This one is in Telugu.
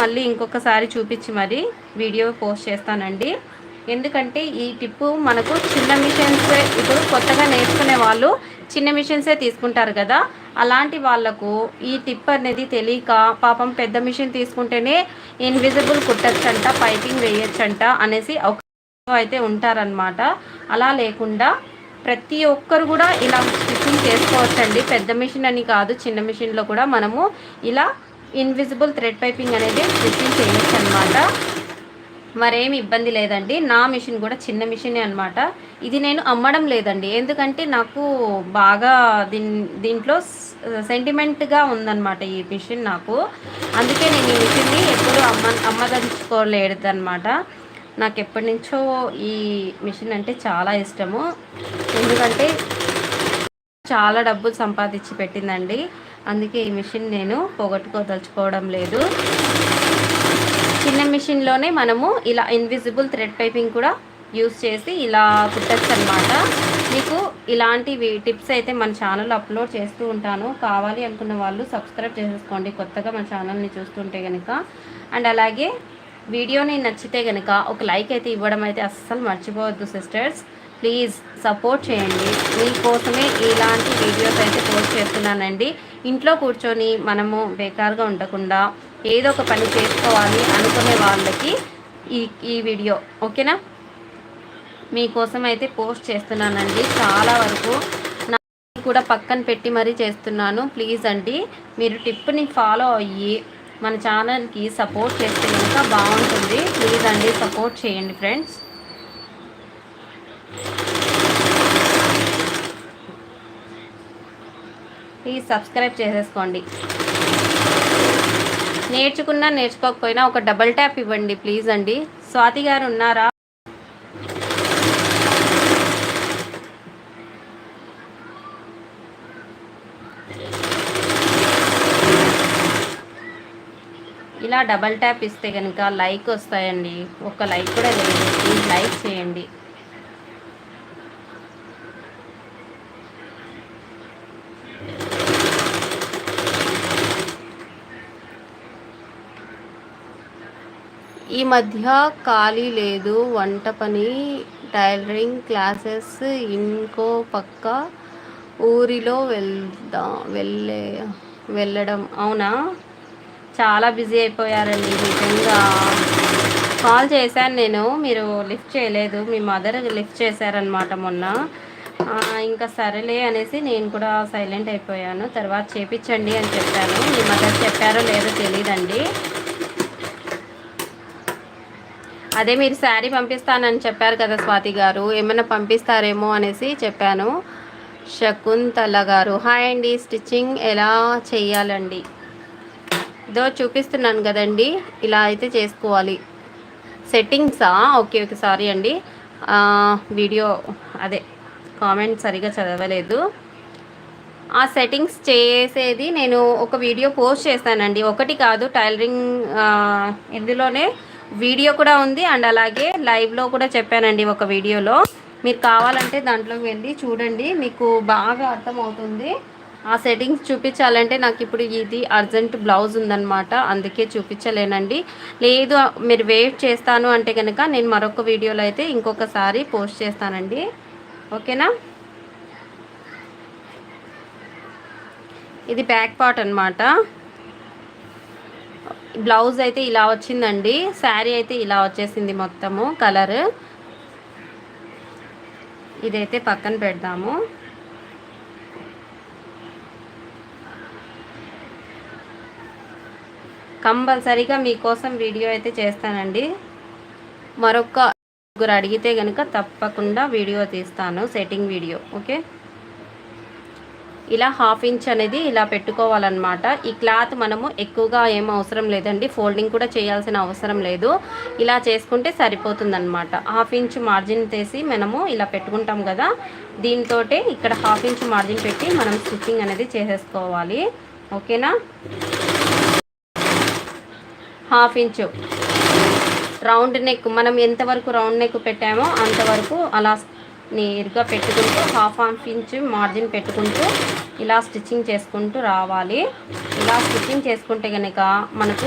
మళ్ళీ ఇంకొకసారి చూపించి మరి వీడియో పోస్ట్ చేస్తానండి. ఎందుకంటే ఈ టిప్పు మనకు చిన్న మిషన్స్ ఇప్పుడు కొత్తగా నేర్చుకునే వాళ్ళు చిన్న మిషన్సే తీసుకుంటారు కదా. అలాంటి వాళ్ళకు ఈ టిప్ అనేది తెలియక పాపం పెద్ద మిషన్ తీసుకుంటేనే ఇన్విజిబుల్ కుట్టచ్చంట పైపింగ్ వేయచ్చంట అనేసి ఒక అయితే ఉంటారనమాట అలా లేకుండా ప్రతి ఒక్కరు కూడా ఇలా స్టిచ్చింగ్ చేసుకోవచ్చండి. పెద్ద మిషన్ అని కాదు చిన్న మిషన్లో కూడా మనము ఇలా ఇన్విజిబుల్ థ్రెడ్ పైపింగ్ అనేది స్టిచ్చింగ్ చేయొచ్చు అనమాట మరేమి ఇబ్బంది లేదండి. నా మిషన్ కూడా చిన్న మిషనే అనమాట ఇది నేను అమ్మడం లేదండి. ఎందుకంటే నాకు బాగా దీన్ దీంట్లో సెంటిమెంట్గా ఉందన్నమాట ఈ మిషన్ నాకు. అందుకే నేను ఈ మిషన్ని ఎప్పుడు అమ్మ అమ్మదలుచుకోలేదన్నమాట. నాకు ఎప్పటి నుంచో ఈ మిషన్ అంటే చాలా ఇష్టము. ఎందుకంటే చాలా డబ్బులు సంపాదించి పెట్టిందండి. అందుకే ఈ మిషన్ నేను పోగొట్టుకోదలుచుకోవడం లేదు. చిన్న మిషన్లోనే మనము ఇలా ఇన్విజిబుల్ థ్రెడ్ పైపింగ్ కూడా యూస్ చేసి ఇలా కుట్టచ్చు అనమాట మీకు ఇలాంటివి టిప్స్ అయితే మన ఛానల్ అప్లోడ్ చేస్తూ ఉంటాను. కావాలి అనుకున్న వాళ్ళు సబ్స్క్రైబ్ చేసేసుకోండి. కొత్తగా మన ఛానల్ని చూస్తుంటే కనుక అండ్ అలాగే వీడియోని నచ్చితే కనుక ఒక లైక్ అయితే ఇవ్వడం అయితే అస్సలు మర్చిపోవద్దు సిస్టర్స్. ప్లీజ్ సపోర్ట్ చేయండి. మీకోసమే ఇలాంటి వీడియోస్ అయితే పోస్ట్ చేస్తున్నానండి. ఇంట్లో కూర్చొని మనము బేకార్గా ఉండకుండా ఏదో ఒక పని చేసుకోవాలి అనుకునే వాళ్ళకి ఈ ఈ వీడియో. ఓకేనా? మీకోసం అయితే పోస్ట్ చేస్తున్నానండి. చాలా వరకు నా కూడా పక్కన పెట్టి మరీ చేస్తున్నాను. ప్లీజ్ అండి మీరు టిప్ని ఫాలో అయ్యి మన ఛానల్కి సపోర్ట్ చేస్తే ఇంకా బాగుంటుంది. ప్లీజ్ అండి సపోర్ట్ చేయండి ఫ్రెండ్స్. ప్లీజ్ సబ్స్క్రైబ్ చేసేసుకోండి. నేర్చుకున్నా నేర్చుకోకపోయినా ఒక డబల్ ట్యాప్ ఇవ్వండి ప్లీజ్ అండి. స్వాతి గారు ఉన్నారా? ఇలా డబల్ ట్యాప్ ఇస్తే కనుక లైక్ వస్తాయండి. ఒక లైక్ కూడా లేదు. ప్లీజ్ లైక్ చేయండి. ఈ మధ్య ఖాళీ లేదు. వంట పని టైలరింగ్ క్లాసెస్ ఇంకో పక్క ఊరిలో వెళ్దాం వెళ్ళే వెళ్ళడం. అవునా? చాలా బిజీ అయిపోయారండి. నిజంగా కాల్ చేశాను నేను. మీరు లిఫ్ట్ చేయలేదు. మీ మదర్ లిఫ్ట్ చేశారనమాట మొన్న. ఇంకా సరేలే అనేసి నేను కూడా సైలెంట్ అయిపోయాను. తర్వాత చేపించండి అని చెప్పాను. మీ మదర్ చెప్పారో లేదో తెలియదండి అదే మీరు శారీ పంపిస్తానని చెప్పారు కదా స్వాతి గారు. ఏమైనా పంపిస్తారేమో అనేసి చెప్పాను. శకుంతల గారు హాయ్ అండి స్టిచ్చింగ్ ఎలా చేయాలండి ఇదో చూపిస్తున్నాను కదండి. ఇలా అయితే చేసుకోవాలి. సెట్టింగ్సా? ఓకే ఓకే సారీ అండి. వీడియో అదే కామెంట్ సరిగా చదవలేదు. ఆ సెట్టింగ్స్ చేసేది నేను ఒక వీడియో పోస్ట్ చేస్తానండి. ఒకటి కాదు టైలరింగ్ ఇందులోనే వీడియో కూడా ఉంది అండ్ అలాగే లైవ్లో కూడా చెప్పానండి ఒక వీడియోలో. మీరు కావాలంటే దాంట్లోకి వెళ్ళి చూడండి మీకు బాగా అర్థమవుతుంది. ఆ సెట్టింగ్స్ చూపించాలంటే నాకు ఇప్పుడు ఇది అర్జెంట్ బ్లౌజ్ ఉందన్నమాట అందుకే చూపించలేనండి. లేదు మీరు వెయిట్ చేస్తాను అంటే కనుక నేను మరొక వీడియోలో అయితే ఇంకొకసారి పోస్ట్ చేస్తానండి. ఓకేనా? ఇది బ్యాక్ పార్ట్ అనమాట బ్లౌజ్ అయితే ఇలా వచ్చిందండి. శారీ అయితే ఇలా వచ్చేసింది మొత్తము కలర్. ఇదైతే పక్కన పెడదాము. కంపల్సరీగా మీకోసం వీడియో అయితే చేస్తానండి. మరొక ముగ్గురు అడిగితే కనుక తప్పకుండా వీడియో తీస్తాను సెట్టింగ్ వీడియో. ఓకే? ఇలా హాఫ్ ఇంచ్ అనేది ఇలా పెట్టుకోవాలన్నమాట. ఈ క్లాత్ మనము ఎక్కువగా ఏం అవసరం లేదండి. ఫోల్డింగ్ కూడా చేయాల్సిన అవసరం లేదు. ఇలా చేసుకుంటే సరిపోతుందన్నమాట. హాఫ్ ఇంచ్ మార్జిన్ తీసి మనము ఇలా పెట్టుకుంటాం కదా. దీంతో ఇక్కడ హాఫ్ ఇంచ్ మార్జిన్ పెట్టి మనం స్టిచ్చింగ్ అనేది చేసేసుకోవాలి. ఓకేనా? హాఫ్ ఇంచు రౌండ్ నెక్ మనం ఎంతవరకు రౌండ్ నెక్ పెట్టామో అంతవరకు అలా నేరుగా పెట్టుకుంటూ హాఫ్ హాఫ్ ఇంచ్ మార్జిన్ పెట్టుకుంటూ ఇలా స్టిచ్చింగ్ చేసుకుంటూ రావాలి. ఇలా స్టిచ్చింగ్ చేసుకుంటే కనుక మనకు